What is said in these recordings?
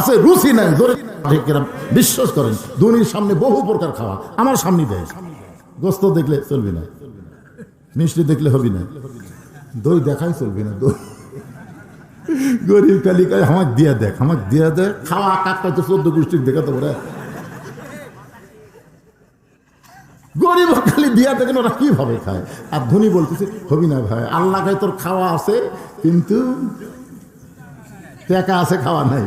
আছে, রুচি নাই। বিশ্বাস করেন, দুনির সামনে বহু প্রকার খাওয়া, আমার সামনে দেয়। গোস্ত দেখলে চলবি না। মিষ্টি দেখলে হবি না। দই দেখাই চলবি না, দই। গরিব কালিকায় আমাকে দিয়া দেখ, আমাকে দিয়া দেখ খাওয়া কাকটা তো চোদ্দ গোষ্ঠীর দেখাতে পারে গরিব খালি দিয়া দেখেন ওরা কীভাবে খায়? আর ধনী বলতেছে, হবি না ভাই আল্লাহ তোর খাওয়া আছে, কিন্তু টাকা আছে, খাওয়া নাই।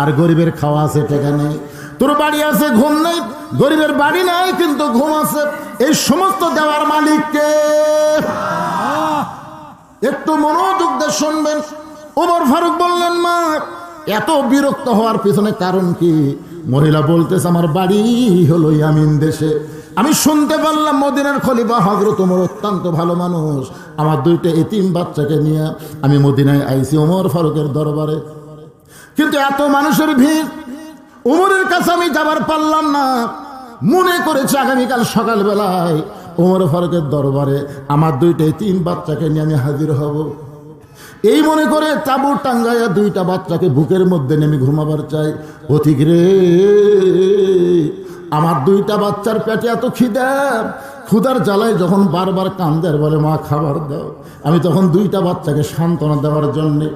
আর গরিবের খাওয়া আছে, টাকা নেই। তোর বাড়ি আছে, ঘুম নেই। গরিবের বাড়ি নাই, কিন্তু ঘুম আছে। এই সমস্ত দেওয়ার মালিককে। একটু মনোযোগ দিয়ে শুনবেন। ওমর ফারুক বললেন, মা, এত বিরক্ত হওয়ার পিছনে কারণ কি? মহিলা বলতেছে, আমার বাড়ি হলো ইয়ামিন দেশে। আমি শুনতে পারলাম, মদিনার খলিফা হজরত ওমর অত্যন্ত ভালো মানুষ। আমার দুইটা এতিম বাচ্চাকে নিয়ে আমি মদিনায় আইসি ওমর ফারুকের দরবারে। কিন্তু এত মানুষের ভিড়। উমরের কাছে আমি যাবার পারলাম না। মনে করেছে আগামীকাল সকালবেলায় ওমর ফারুকের দরবারে আমার দুইটাই তিন বাচ্চাকে নিয়ে আমি হাজির হব। এই মনে করে চাবুর টাঙ্গাইয়া দুইটা বাচ্চাকে বুকের মধ্যে নেমে ঘুমাবার চাই। অধিক রে, আমার দুইটা বাচ্চার পেটে এত খিদা। ক্ষুদার জ্বালায় যখন বারবার কান্দের বলে, মা, খাবার দাও। আমি তখন দুইটা বাচ্চাকে সান্ত্বনা দেওয়ার জন্যে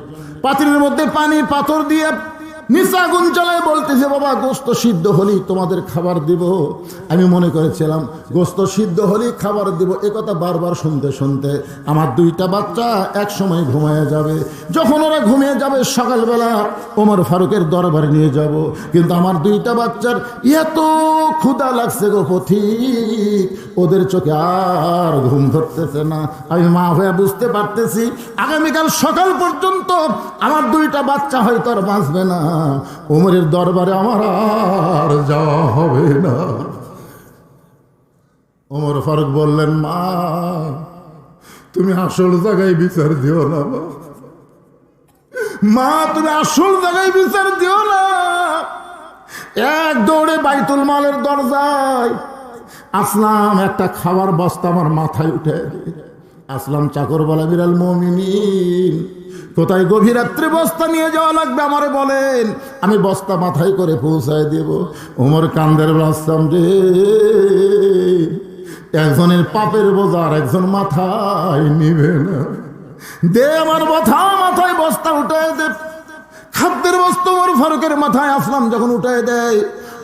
পাত্রের মধ্যে পানি পাথর দিয়ে নিচা আগুন জ্বালায় বলতেছে, বাবা, গোস্ত সিদ্ধ হলেই তোমাদের খাবার দিব। আমি মনে করেছিলাম, গোস্ত সিদ্ধ হলেই খাবার দিব। এ কথা বারবার শুনতে শুনতে আমার দুইটা বাচ্চা এক সময় ঘুমায় যাবে। যখন ওরা ঘুমিয়ে যাবে সকালবেলা, ওমর ফারুকের দরবারে নিয়ে যাব। কিন্তু আমার দুইটা বাচ্চার এত ক্ষুদা লাগছে গো পথিক, ওদের চোখে আর ঘুম ধরতেছে না। আমি মা হয়ে বুঝতে পারতেছি, আগামীকাল সকাল পর্যন্ত আমার দুইটা বাচ্চা হয়তো আর বাঁচবে না। ওমরের দরবারে আমার আর যাওয়া হবে না। ওমর ফারুক বললেন, মা, তুমি আসল জায়গায় বিচার দিও না, মা। তুমি আসল জায়গায় বিচার দিও না। এক দৌড়ে বাইতুল মালের দরজায় আসলাম, একটা খাবার বস্তা আমার মাথায় উঠে আসলাম চাকর বলা, বিড়াল মমিনিন কোথায় গভীর রাত্রে বস্তা নিয়ে যাওয়া লাগবে আমারে বলেন? আমি বস্তা মাথায় করে পৌঁছায় দেব। ওমর কান্দের রাস্তাম রে। একজনের পাপের বোঝা আর একজন মাথায় নিবে না। দে আমার মাথা, মাথায় বস্তা উঠায় দে। খাদ্যের বস্তা ওমর ফারুকের মাথায় আসলাম, যখন উঠায় দেয়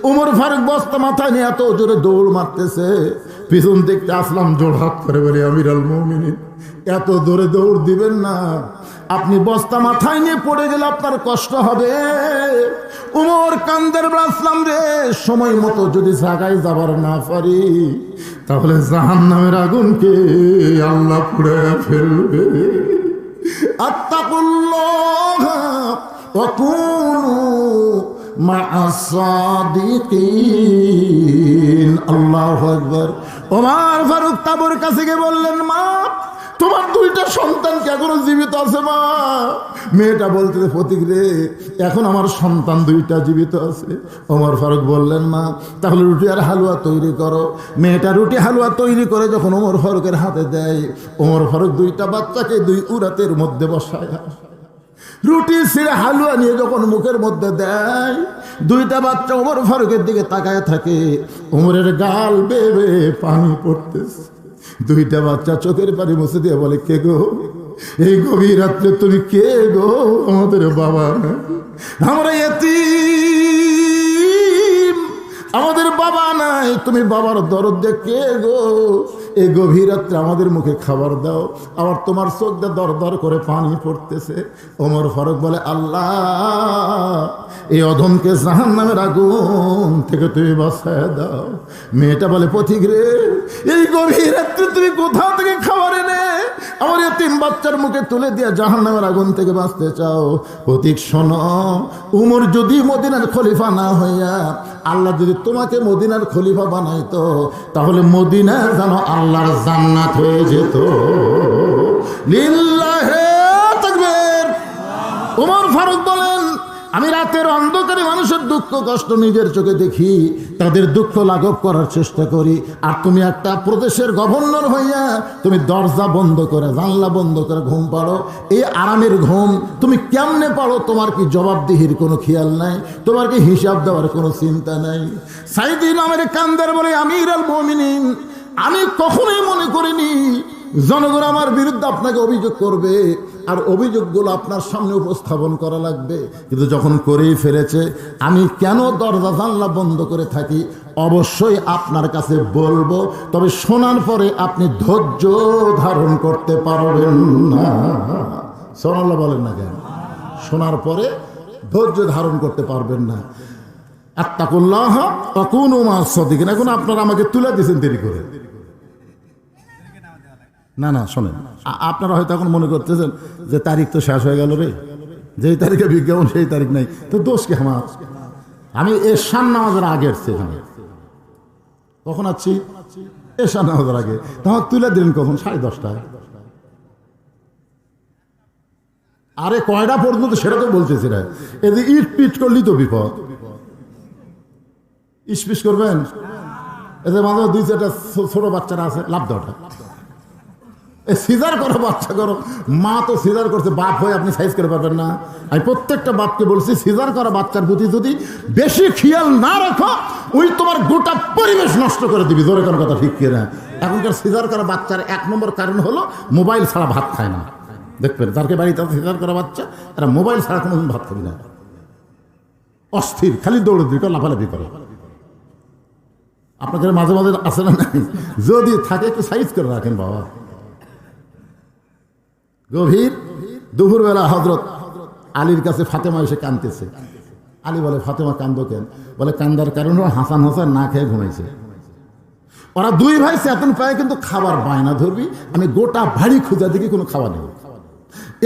উমর ফারুক বস্তা মাথায় নিয়ে এত জোরে দৌড় মারতেছে। পিছন দেখতে আসলাম, জোর হাত করে বলি আমির আল এত দৌড়ে দৌড় দিবেন না। আপনি বস্তা মাথায় নিয়ে পড়ে গেলে আপনার কষ্ট হবে। উমর কান্দের আসলাম রে, সময় মতো যদি জায়গায় যাবার না পারি, তাহলে জাহান নামের আগুনকে আল্লাহ পুড়ে ফেলবে। আত্মা আত্মাকুল্লাহ ফারুক তাবুর কাছে গিয়ে বললেন, মা, তোমার দুইটা সন্তান জীবিত আছে, মা? মেয়েটা বলতে ফতিক রে, এখন আমার সন্তান দুইটা জীবিত আছে। ওমর ফারুক বললেন, মা, তাহলে রুটি আর হালুয়া তৈরি করো। মেয়েটা রুটি হালুয়া তৈরি করে যখন ওমর ফারুকের হাতে দেয়, ওমর ফারুক দুইটা বাচ্চাকে দুই উড়াতের মধ্যে বসায়। আসে রুটি ছিঁড়ে হালুয়া নিয়ে যখন মুখের মধ্যে দেয়, দুইটা বাচ্চা ওমর ফারুকের দিকে তাকায় থাকে, ওমরের গাল বেবে পানি পড়তেছে। দুইটা বাচ্চা চোখের পানি মুছে দিয়ে বলে, কে গো? এই গভীর রাত্রে তুমি কে গো? আমাদের বাবা আমরা এতি আমাদের বাবা নাই। তুমি বাবার দরদ দেখে গো? এ গভীর রাত্রে আমাদের মুখে খাবার দাও। আবার তোমার চোখ দর দর করে পানি পড়তেছে। ওমর ফারুক বলে, আল্লাহ এই অধমকে জাহান নামের আগুন থেকে তুমি বাসায় দাও। মেয়েটা বলে, পথিক রে, এই গভীর রাত্রে তুমি কোথা থেকে খাবার এনে আমার তিন বাচ্চার মুখে তুলে দিয়ে জাহান নামের আগুন থেকে বাঁচতে চাও? প্রতীক শোনো, উমর যদি মদিনার খলিফা না হইয়া আল্লাহ যদি তোমাকে মদিনার খলিফা বানাইতো, তাহলে মদিনা যেন আল্লাহর জান্নাত হয়ে যেত। লিল্লাহে উমর ফারুক বলেন আমি রাতের অন্ধকারে মানুষের দুঃখ, কষ্ট নিজের চোখে দেখি, তাদের দুঃখ লাঘব করার চেষ্টা করি। আর তুমি একটা প্রদেশের গভর্নর হইয়া তুমি দরজা বন্ধ করে, জানলা বন্ধ করে ঘুম পাড়ো। এই আরামের ঘুম তুমি কেমনে পাড়ো তোমার কি জবাবদিহির কোনো খেয়াল নাই? তোমার কি হিসাব দেওয়ার কোনো চিন্তা নাই? সাইদিন আমার কান্দার বলে, আমির আল মমিনিন আমি কখনোই মনে করিনি জনগণ আমার বিরুদ্ধে আপনাকে অভিযোগ করবে, আর অভিযোগগুলো আপনার সামনে উপস্থাপন করা লাগবে। কিন্তু যখন করেই ফেলেছে, আমি কেন দরজা জানলা বন্ধ করে থাকি? অবশ্যই আপনার কাছে বলব, তবে শোনার পরে আপনি ধৈর্য ধারণ করতে পারবেন না। সোনাল্লাহ বলেন না কেন? শোনার পরে ধৈর্য ধারণ করতে পারবেন না। আত্মাকুল্লাহ মাস সদিকিন এখন আপনারা আমাকে তুলে দিয়েছেন দেরি করে। না না, শোনেন। আপনারা হয়তো এখন মনে করতেছেন যে তারিখ তো শেষ হয়ে গেল রে। যেই তারিখে বিজ্ঞাপন, সেই তারিখ নাই। তো দোষ কি আমার? আমি এশান নামাজের আগে এসছি এখানে। কখন আছি এশান নামাজের আগে। তখন তুলে দিলেন কখন? সাড়ে দশটায়। আরে কয়টা পর্যন্ত সেটা তো বলতেছি রে এদিকে ইট পিট করলি তো বিপদ। ইস্পিস করবেন? এদের মাঝে দুই চারটা ছোট বাচ্চারা আছে লাভ দেওয়াটা। সিজার করো বাচ্চা করো। মা তো সিজার করছে, বাপ হয়ে আপনি সাইজ করে পারবেন না। আমি প্রত্যেকটা বাপকে বলছি, সিজার করা বাচ্চার প্রতি যদি বেশি খেয়াল না রাখো, ওই তোমার গোটা পরিবেশ নষ্ট করে দিবি। জোরে কোনো কথা ঠিক কিনা এখনকার সিজার করা বাচ্চার এক নম্বর কারণ হলো, মোবাইল ছাড়া ভাত খায় না। দেখবেন, যারকে বাড়িতে সিজার করা বাচ্চা এরা মোবাইল ছাড়া কোনো ভাত খাবি না। অস্থির, খালি দৌড়ে দিকে লাফালাফি করে। আপনাদের মাঝে মাঝে আসে না যদি থাকে, একটু সাইজ করে রাখেন বাবা। গভীর দুপুরবেলা হজরত আলীর কাছে ফাতেমা এসে কাঁদতেছে। আলী বলে, ফাতেমা কান্দ কেন? বলে, কান্দার কারণ হাসান হাসান না খেয়ে ঘুমাইছে। ওরা দুই ভাই চেতন পায়, কিন্তু খাবার বায়না ধরবি? আমি গোটা ভারী খুঁজা দিকে কোনো খাবার নেই।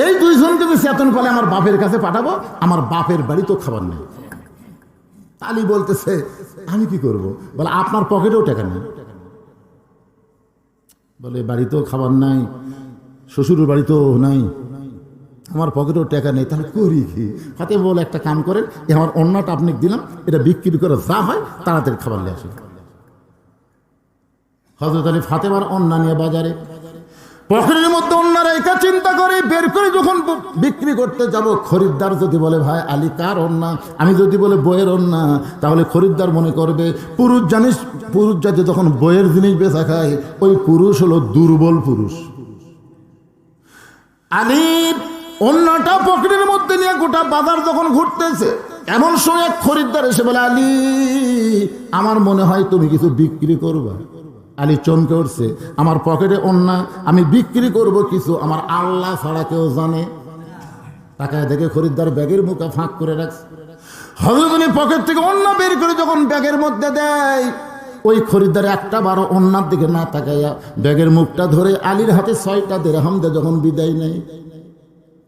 এই দুইজনকে যদি চেতন পালে আমার বাপের কাছে পাঠাবো, আমার বাপের বাড়ি তো খাবার নেই। আলী বলতেছে, আমি কি করব? বলে, আপনার পকেটেও টাকা নেই। বলে বাড়িতেও খাবার নাই। শ্বশুরের বাড়িতেও নাই। আমার পকেটেও টাকা নেই, তাহলে করি কি? হাতে বলে একটা কাম করেন আমার অন্যটা আপনি দিলাম, এটা বিক্রি করে যা হয় তাড়াতাড়ি খাবার নিয়ে আসে হজরত আলী ফাতেমার অন্যা নিয়ে বাজারে। পকেটের মধ্যে অন্যরা একা চিন্তা করে বের করে যখন বিক্রি করতে যাব, খরিদ্দার যদি বলে, ভাই, আলী কার অন্যা আমি যদি বলে, বইয়ের অন্যা তাহলে খরিদ্দার মনে করবে, পুরুষ জানিস, পুরুষ জাতি যখন বইয়ের জিনিস বেচা খায়, ওই পুরুষ হলো দুর্বল পুরুষ। আলীর অন্যটা পকেটের মধ্যে নিয়ে গোটা বাজার যখন ঘুরতেছে, এমন সময় এক খরিদ্দার এসে বলে, আলী, আমার মনে হয় তুমি কিছু বিক্রি করবা। আলী চমকে উঠছে, আমার পকেটে অন্য আমি বিক্রি করব কিছু, আমার আল্লাহ ছাড়া কেউ জানে। টাকায় দেখে খরিদ্দার ব্যাগের মুখে ফাঁক করে রাখছে। হজরত পকেট থেকে অন্য বের করে যখন ব্যাগের মধ্যে দেয় ওই খরিদ্দার একটা বারো অন্যার দিকে না তাকাইয়া ব্যাগের মুখটা ধরে আলীর হাতে ছয়টা দেড়হাম দে যখন বিদায় নেয়,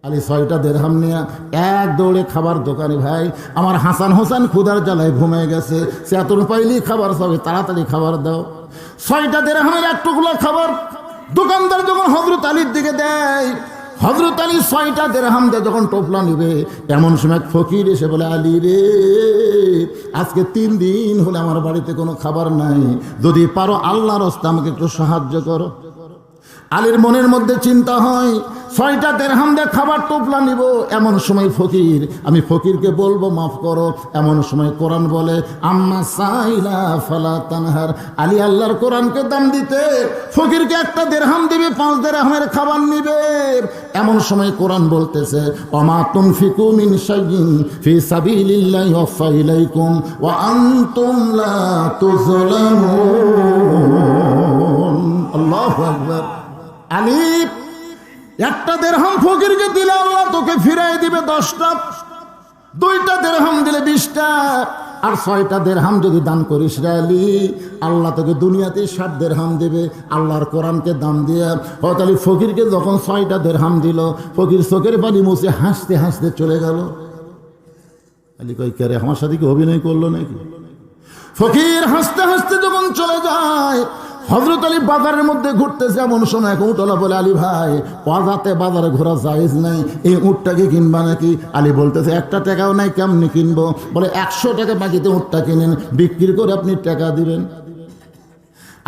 আলী ছয়টা দেড়হাম নিয়ে এক দৌড়ে খাবার দোকানে, ভাই, আমার হাসান হোসেন ক্ষুদার জ্বালায় ঘুমিয়ে গেছে, সে এত পাইলি খাবার সবে, তাড়াতাড়ি খাবার দাও। ছয়টা দেড়হামের একটুগুলো খাবার দোকানদার যখন হজরত আলীর দিকে দেয় হজরত আলী ছয়টা দেড়হাম দিয়ে যখন টোপলা নিবে, এমন সময় ফকির এসে বলে, আলী রে, আজকে তিন দিন হলে আমার বাড়িতে কোনো খাবার নাই। যদি পারো আল্লাহর রস্তা আমাকে একটু সাহায্য করো। আলীর মনের মধ্যে চিন্তা হয়, ছয়টা দেড়হাম দিয়ে খাবার টোপলা নিব। এমন সময় ফকির, আমি ফকিরকে বলব, মাফ করো। এমন সময় কোরআন বলে, আম্মা সাইলা ফালা তানহার। আলী আল্লাহর কোরআনকে দাম দিতে, ফকিরকে একটা দেড়হাম দিবে, পাঁচ দেড়হামের খাবার নিবে। এমন সময় কোরআন বলতেছে, অমা তুনফিকু মিন শাইইন ফি সাবিলিল্লাহি ইলাইকুম ওয়া আনতুম লা আল্লাহু আকবার। আলী একটা দেড়হাম ফকিরকে দিলে আল্লাহ তোকে ফিরাই দিবে দশটা। দুইটা দেড়হাম দিলে বিশটা। আর ছয়টা দেড়হাম যদি দান করিস রে আলী, আল্লাহ তোকে দুনিয়াতে ষাট দেড়হাম দেবে। আল্লাহর কোরআনকে দাম দিয়ে। হয়তো আলী ফকিরকে যখন ছয়টা দেড়হাম দিল, ফকির চোখের পানি মুছে হাসতে হাসতে চলে গেল। আলী কই কে রে, আমার সাথে কি অভিনয় করল নাকি? ফকির হাসতে হাসতে যখন চলে যায় হজরত আলী বাজারের মধ্যে ঘুরতেছে, এমন সময় এক উঠলা, বলে, আলী ভাই পাজাতে বাজারে ঘোরা জায়েজ নাই। এই উটটাকে কিনবা নাকি? আলী বলতেছে, একটা টাকাও নাই, কেমনি কিনবো? বলে, একশো টাকা বাকিতে উটটা কিনেন, বিক্রি করে আপনি টাকা দিবেন।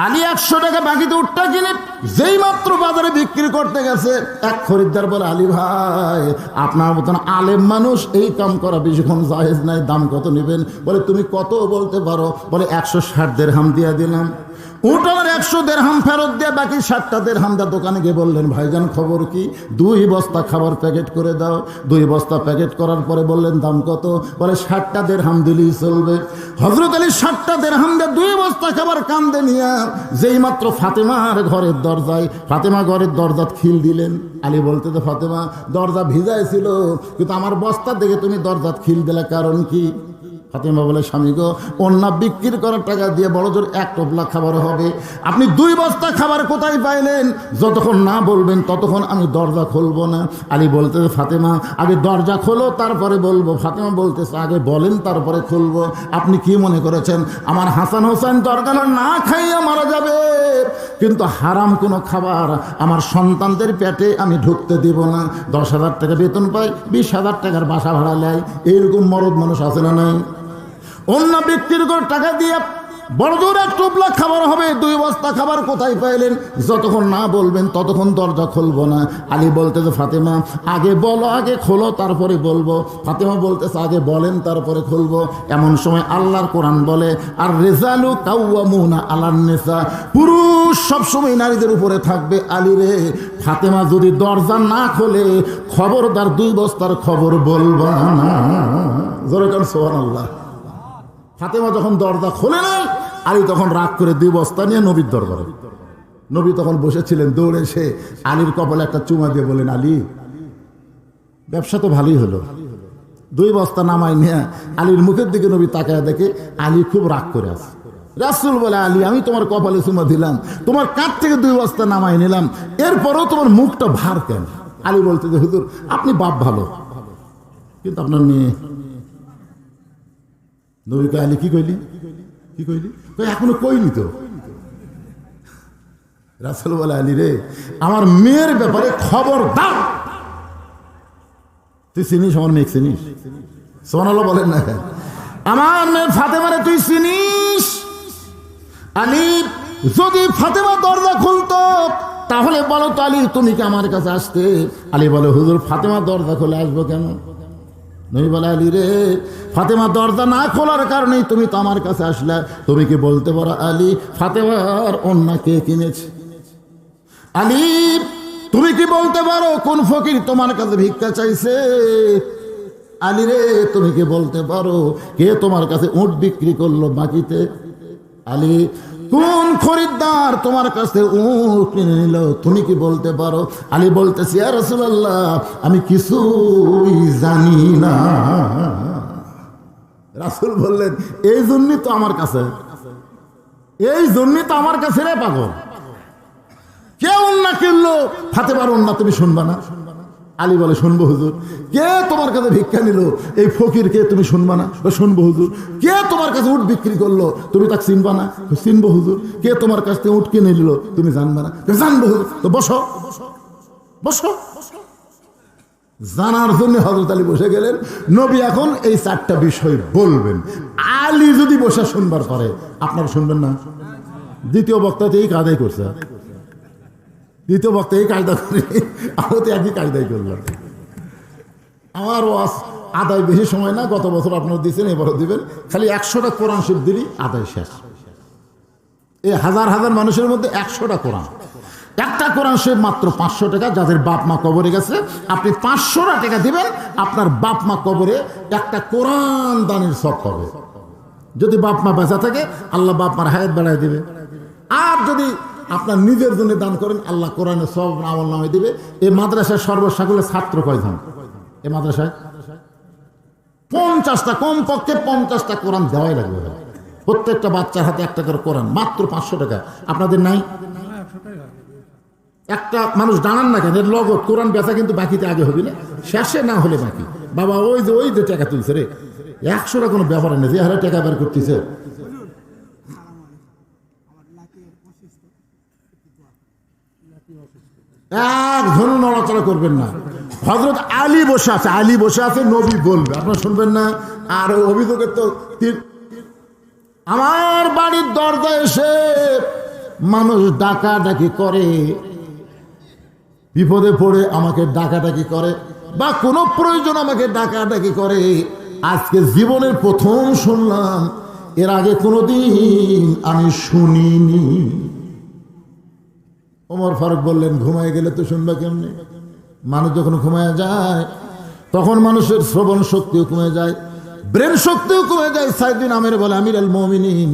আলী, একশো টাকা বাকিতে উঠটা কিনে যেই মাত্র বাজারে বিক্রি করতে গেছে। এক খরিদ্দার বলে, আলী ভাই, আপনার মতন আলেম মানুষ এই কাম করা বেশিক্ষণ জাহেজ নাই, দাম কত নেবেন? বলে, তুমি কত বলতে পারো? বলে, একশো ষাট দেড় হাম দিয়ে দিলাম। আমার একশো দেড়হাম ফেরত দিয়ে বাকি ষাটটা দেড়হাম দা দোকানে গিয়ে বললেন, ভাইজান, খবর কি? দুই বস্তা খাবার প্যাকেট করে দাও। দুই বস্তা প্যাকেট করার পরে বললেন, দাম কত? বলে, ষাটটা দেড়হাম দিলেই চলবে। হজরত আলী ষাটটা দেড়হাম দিয়ে দুই বস্তা খাবার কান্দে নিয়ে যেই মাত্র ফাতেমার ঘরের দরজায়, ফাতেমা ঘরের দরজা খিল দিলেন। আলী বলতে, তো ফাতেমা, দরজা ভিজাই ছিল, কিন্তু আমার বস্তা দেখে তুমি দরজা খিল দিলে কারণ কি? ফাতেমা বলে, স্বামী গো অন্য বিক্রি করার টাকা দিয়ে বড় জোর এক টোপলা খাবার হবে। আপনি দুই বস্তা খাবার কোথায় পাইলেন? যতক্ষণ না বলবেন, ততক্ষণ আমি দরজা খুলবো না। আলী বলতে, ফাতেমা, আগে দরজা খোলো, তারপরে বলব। ফাতেমা বলতেছে, আগে বলেন, তারপরে খুলবো। আপনি কি মনে করেছেন, আমার হাসান হোসেন দরকার না খাইয়া মারা যাবে, কিন্তু হারাম কোনো খাবার আমার সন্তানদের পেটে আমি ঢুকতে দিব না। দশ হাজার টাকা বেতন পাই, বিশ হাজার টাকার বাসা ভাড়া নেয় এইরকম মরদ মানুষ আছে না নাই? অন্য ব্যক্তির করে টাকা দিয়ে বড় দূর এক টোপলা খাবার হবে, দুই বস্তা খাবার কোথায় পাইলেন? যতক্ষণ না বলবেন, ততক্ষণ দরজা খুলবো না। আলী বলতেছে, ফাতেমা, আগে বলো, আগে খোলো, তারপরে বলব। ফাতেমা বলতেছে, আগে বলেন, তারপরে খুলবো। এমন সময় আল্লাহর কোরআন বলে, আর রেজালু কাউয়ামুনা আলান নেসা। পুরুষ সবসময় নারীদের উপরে থাকবে। আলী রে, ফাতেমা যদি দরজা না খোলে, খবরদার দুই বস্তার খবর বলব না। জোরে কারণ সোহান আল্লাহ ফাতেমা যখন দরজা খোলে নাই আলী তখন রাগ করে দুই বস্তা নিয়ে নবীর দরবারে। নবী তখন বসেছিলেন দৌড়ে এসে আলীর কপালে একটা চুমা দিয়ে বলেন আলী, ব্যবসা তো ভালোই হলো। দুই বস্তা নামাই নিয়ে আলীর মুখের দিকে নবী তাকায় দেখে আলী খুব রাগ করে আছে। রাসুল বলে, আলী, আমি তোমার কপালে চুমা দিলাম, তোমার কাঠ থেকে দুই বস্তা নামাই নিলাম, এরপরেও তোমার মুখটা ভার কেন? আলী বলতে, যে হুজুর, আপনি বাপ ভালো, কিন্তু আপনার মেয়ে নবীকে আলী কি কইলি কি কইলি কই এখনও কইনি তো রাসেল বলে আলী রে আমার মেয়ের ব্যাপারে খবর দাও তুই চিনিস আমার মেয়ে চিনিস সোনাল্লাহ বলেন না আমার মেয়ে ফাতেমারে তুই চিনিস আলী যদি ফাতেমা দরজা খুলতো, তাহলে বলো তো আলী, তুমি কি আমার কাছে আসতে? আলী বলে, হুজুর ফাতেমা দরজা খুলে আসব কেন? নবী বলে আলী রে ফাতেমা দরজা না খোলার কারণেই তুমি তো আমার কাছে আসলে। তুমি কি বলতে পারো, আলী? ফাতেমার অন্য কে কিনেছে? আলী, তুমি কি বলতে পারো, কোন ফকির তোমার কাছে ভিক্ষা চাইছে? আলী রে, তুমি কি বলতে পারো, কে তোমার কাছে উট বিক্রি করল বাকিতে? আলী কোন খরিদ্দার তোমার কাছে উট কিনে নিল? তুমি কি বলতে পারো? আলী বলতেছি আর রসুল্লাহ আমি কিছুই জানি না। রাসুল বললেন, এই জন্যই তো আমার কাছে, এই জন্যই তো আমার কাছে রে পাগল। কেউ অন্যা কিনলো ফাতেমার অন্যা তুমি শুনবা না। আলী বলে, শুনব হুজুর। কে তোমার কাছে ভিক্ষা নিল? এই ফকির কে তুমি শুনবা না? শুনব হুজুর। কে তোমার কাছে উঠ বিক্রি করল? তুমি তাকে চিনবা না? চিনবো হুজুর। কে তোমার কাছ থেকে উঠ কিনে নিল? তুমি জানবা না? জানব হুজুর। তো বসো। বসো। জানার জন্য হজরত আলী বসে গেলেন। নবী এখন এই চারটা বিষয় বলবেন। আলী যদি বসে শুনবার পরে, আপনারা শুনবেন না? দ্বিতীয় বক্তাতে এই কাদাই করছে। দ্বিতীয় বক্তা এই কায়দা করে আমি তো একই কায়দাই করলাম। আমার ওয়াজ আদায় বেশি সময় না, গত বছর আপনারা দিচ্ছেন এবারও দিবেন। খালি একশোটা কোরআন শিব দিলি আদায় শেষ। এই হাজার হাজার মানুষের মধ্যে একশোটা কোরআন। একটা কোরআন শিব মাত্র পাঁচশো টাকা, যাদের বাপ মা কবরে গেছে। আপনি পাঁচশোটা টাকা দিবেন, আপনার বাপ মা কবরে একটা কোরআন দানের সব হবে। যদি বাপ মা বেঁচা থাকে, আল্লাহ বাপ মার হায়াত বেড়ায় দিবে। আর যদি আপনার নিজের জন্য দান করেন, আল্লাহ কোরআনে সব আমল নামে দিবে। এই মাদ্রাসায় সর্বসাকুলের ছাত্র কয়জন? এই মাদ্রাসায়? পঞ্চাশটা কম পক্ষে পঞ্চাশটা কোরআন দেওয়াই লাগবে প্রত্যেকটা বাচ্চার হাতে একটা করে কোরআন, মাত্র পাঁচশো টাকা। আপনাদের নাই? একটা মানুষ জানান না কেন, এর লগত কোরআন বেচা কিন্তু বাকিতে আগে হবে না, শেষে না হলে বাকি। বাবা, ওই যে ওই যে টাকা তুলছে রে। একশোটা কোনো ব্যাপার নেই, যে হারে টাকা বের করতেছে। এক ধরুন নড়াচড়া করবেন না। হজরত আলী বসে আছে, আলী বসে আছে, নবী বলবে। আপনারা শুনবেন না, আর অভিযোগের তো আমার বাড়ির দরজা এসে মানুষ ডাকাডাকি করে, বিপদে পড়ে আমাকে ডাকাডাকি করে, বা কোনো প্রয়োজন আমাকে ডাকাডাকি করে। আজকে জীবনের প্রথম শুনলাম, এর আগে কোনোদিন আমি শুনিনি। ওমর ফারুক বললেন ঘুমায় গেলে তো শুনবা কেমনি? মানুষ যখন ঘুমায় যায় তখন মানুষের শ্রবণ শক্তিও কমে যায় ব্রেন শক্তিও কমে যায়। সাইদিন আমের বলে আমির আল মমিনিন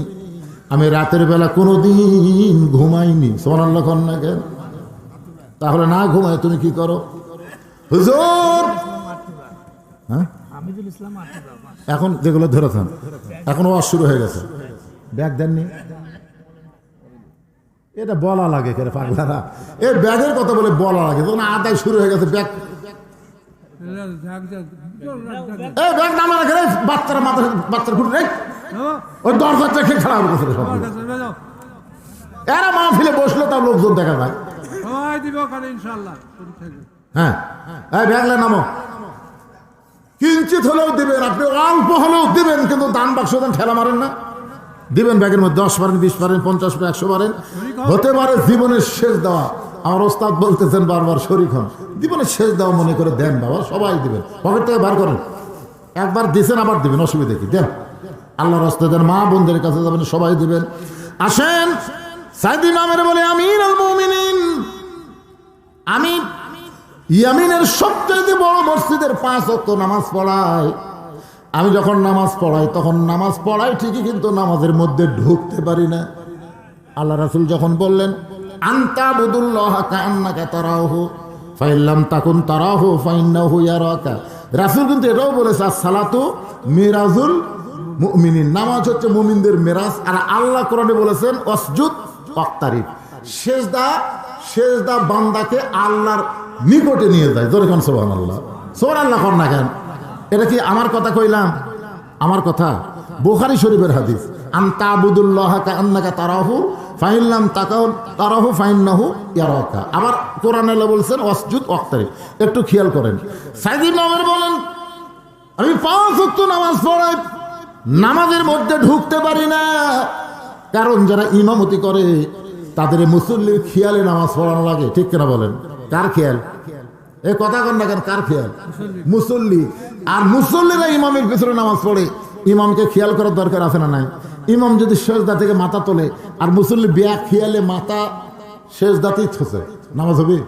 আমি রাতের বেলা কোনোদিন ঘুমাইনি। সোমান আল্লাহ না কেন? তাহলে না ঘুমায় তুমি কি করো? হুজুর! হ্যাঁ। এখন যেগুলো ধরেছেন এখন ওয়াজ শুরু হয়ে গেছে। ব্যাগ দেননি? এটা বলা লাগে কেন পাগলারা? এই ব্যাগের কথা বলে বলা লাগে তখন আদায় শুরু হয়ে গেছে, ব্যাগ ব্যাগ নামা রে, বাচ্চারা বাচ্চার ওই তার লোকজন দেখা যায়। থেকে। হ্যাঁ ব্যাগলে নামো। কিঞ্চিত হলেও দিবেন, আপনি অল্প হলেও দিবেন, কিন্তু দান বাক্স ঠেলা মারেন না। দিবেন ব্যাগের মধ্যে দশ পারেন, বিশ পারেন, পঞ্চাশ পারেন, একশো পারেন। হতে পারে জীবনের শেষ দেওয়া। আমার ওস্তাদ বলতেছেন বারবার, শরিক হন। জীবনের শেষ দেওয়া মনে করে দেন বাবা, সবাই দিবেন। পকেট থেকে বার করেন। একবার দিছেন, আবার দিবেন, অসুবিধা কি? দেন। আল্লাহর রাস্তা দেন, মা বোনদের কাছে যাবেন, সবাই দিবেন। আসেন সাইদিন আমের বলে আমির আমি ইয়ামিনের সবচেয়ে বড় মসজিদের পাঁচ অক্ত নামাজ পড়াই। আমি যখন নামাজ পড়াই, তখন নামাজ পড়াই ঠিকই, কিন্তু নামাজের মধ্যে ঢুকতে পারি না। আল্লাহ রাসুল যখন বললেন, আন্তা বুদুল্লাহ কান্নাকা তারাহ, ফাইল্লাম তাকুন তারাহ, ফাইন্নাহু ইয়ারাকা। রাসুল কিন্তু এটাও বলেছে আর সালাতু মিরাজুল মুমিনিন। নামাজ হচ্ছে মুমিনদের মেরাজ, আর আল্লাহ কোরআনে বলেছেন অসজুদ অক্তারিফ শেষদা শেষদা বান্দাকে আল্লাহর নিকটে নিয়ে যায়। জোরে খান সোহান আল্লাহ সোহান আল্লাহ কর না কেন? এটা কি আমার কথা কইলাম? আমার কথা? বোখারি শরীফের হাদিস। তারাহু তারাহু আবার একটু খেয়াল করেন। বলেন, আমি নামাজ নামাজের মধ্যে ঢুকতে পারি না। কারণ যারা ইমামতি করে, তাদের মুসল্লির খেয়ালে নামাজ পড়ানো লাগে। ঠিক কিনা বলেন? কার খেয়াল? এ কথা কন না কেন, কার খেয়াল? মুসল্লি আর মুসল্লিরা ইমামের পিছনে নামাজ পড়ে, ইমামকে খেয়াল করার দরকার আছে না নাই? ইমাম যদি শেষদা থেকে মাথা তোলে, আর মুসল্লি ব্যাগ খেয়ালে মাথা শেষদাতেই থসে নামাজ হবে?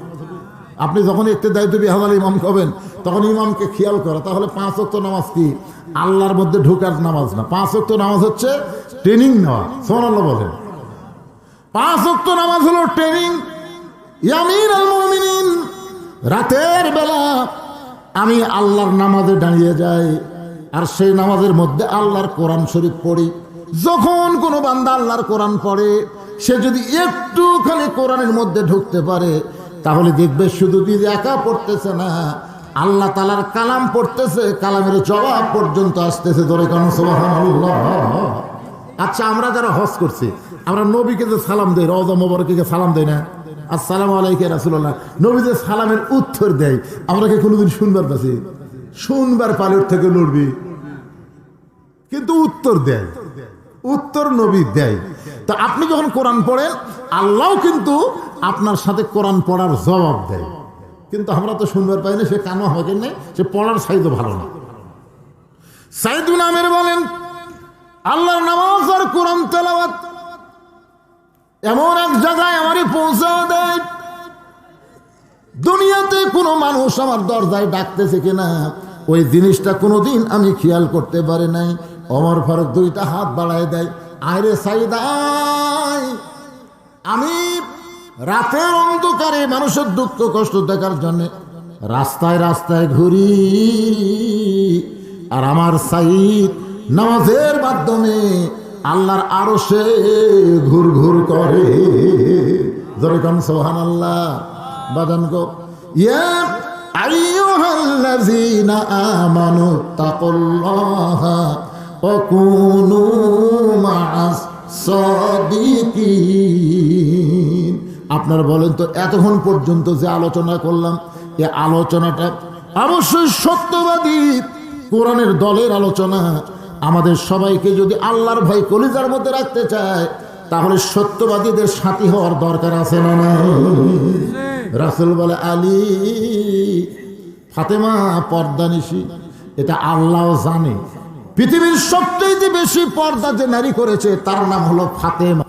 আপনি যখন একটু দায়িত্ব বিহাল ইমাম হবেন, তখন ইমামকে খেয়াল করা, তাহলে পাঁচ অক্ত নামাজ কি? আল্লাহর মধ্যে ঢোকার নামাজ না। পাঁচ অক্ত নামাজ হচ্ছে ট্রেনিং নেওয়া সোমান আল্লাহ বলেন। পাঁচ অক্ত নামাজ হলো ট্রেনিং ইয়ামিন রাতের বেলা আমি আল্লাহর নামাজে দাঁড়িয়ে যাই, আর সেই নামাজের মধ্যে আল্লাহর কোরআন শরীফ পড়ি। যখন কোনো বান্দা আল্লাহর কোরআন পড়ে, সে যদি একটুখানি কোরআনের মধ্যে ঢুকতে পারে, তাহলে দেখবে শুধু দিদি একা পড়তেছে না, আল্লাহ তালার কালাম পড়তেছে, কালামের জবাব পর্যন্ত আসতেছে ধরে কেন? আচ্ছা আমরা যারা হজ করছি, আমরা নবীকে যে সালাম দেই, রওজা মোবারকে সালাম দেই না? আসসালামু আলাইকুম রাসূলুল্লাহ। নবী যে সালামের উত্তর দেয়। আমরা কি কোনোদিন শুনবার পাচ্ছি? শুনবার পালের থেকে লড়বি কিন্তু উত্তর দেয়। উত্তর নবী দেয়। তো আপনি যখন কোরআন পড়েন, আল্লাহ কিন্তু আপনার সাথে কোরআন পড়ার জবাব দেয়। কিন্তু আমরা তো শুনবার পাই না, সে কানো হবে নেই সে পড়ার সাইজও ভালো না। সাইদুল আমের বলেন, আল্লাহর নামাজ আর কোরআন তেলাওয়াত এমন এক জায়গায় কোনো মানুষ আমার দরজায় ডাকতেছে কিনা? ওই জিনিসটা কোনোদিন আমি খেয়াল করতে পারি নাই। অমর ফারুক দুইটা হাত বাড়ায় দেয় আরে সাইদাই আমি রাতের অন্ধকারে মানুষের দুঃখ কষ্ট দেখার জন্য রাস্তায় রাস্তায় ঘুরি। আর আমার সাইদ নামাজের মাধ্যমে আল্লাহর আরও সে ঘুর ঘুর করে কান সোহান আল্লাহ বাদান গো। আপনি আপনারা বলেন তো, এতক্ষণ পর্যন্ত যে আলোচনা করলাম, এ আলোচনাটা অবশ্যই সত্যবাদী। কোরআনের দলের আলোচনা। আমাদের সবাইকে যদি আল্লাহর ভয় কলিজার মধ্যে রাখতে চায়, তাহলে সত্যবাদীদের সাথী হওয়ার দরকার আছে না না রাসুল বলে, আলী, ফাতেমা, পর্দা নিশি। এটা আল্লাহ জানে। পৃথিবীর সবচেয়ে বেশি পর্দা যে নারী করেছে, তার নাম হলো ফাতেমা।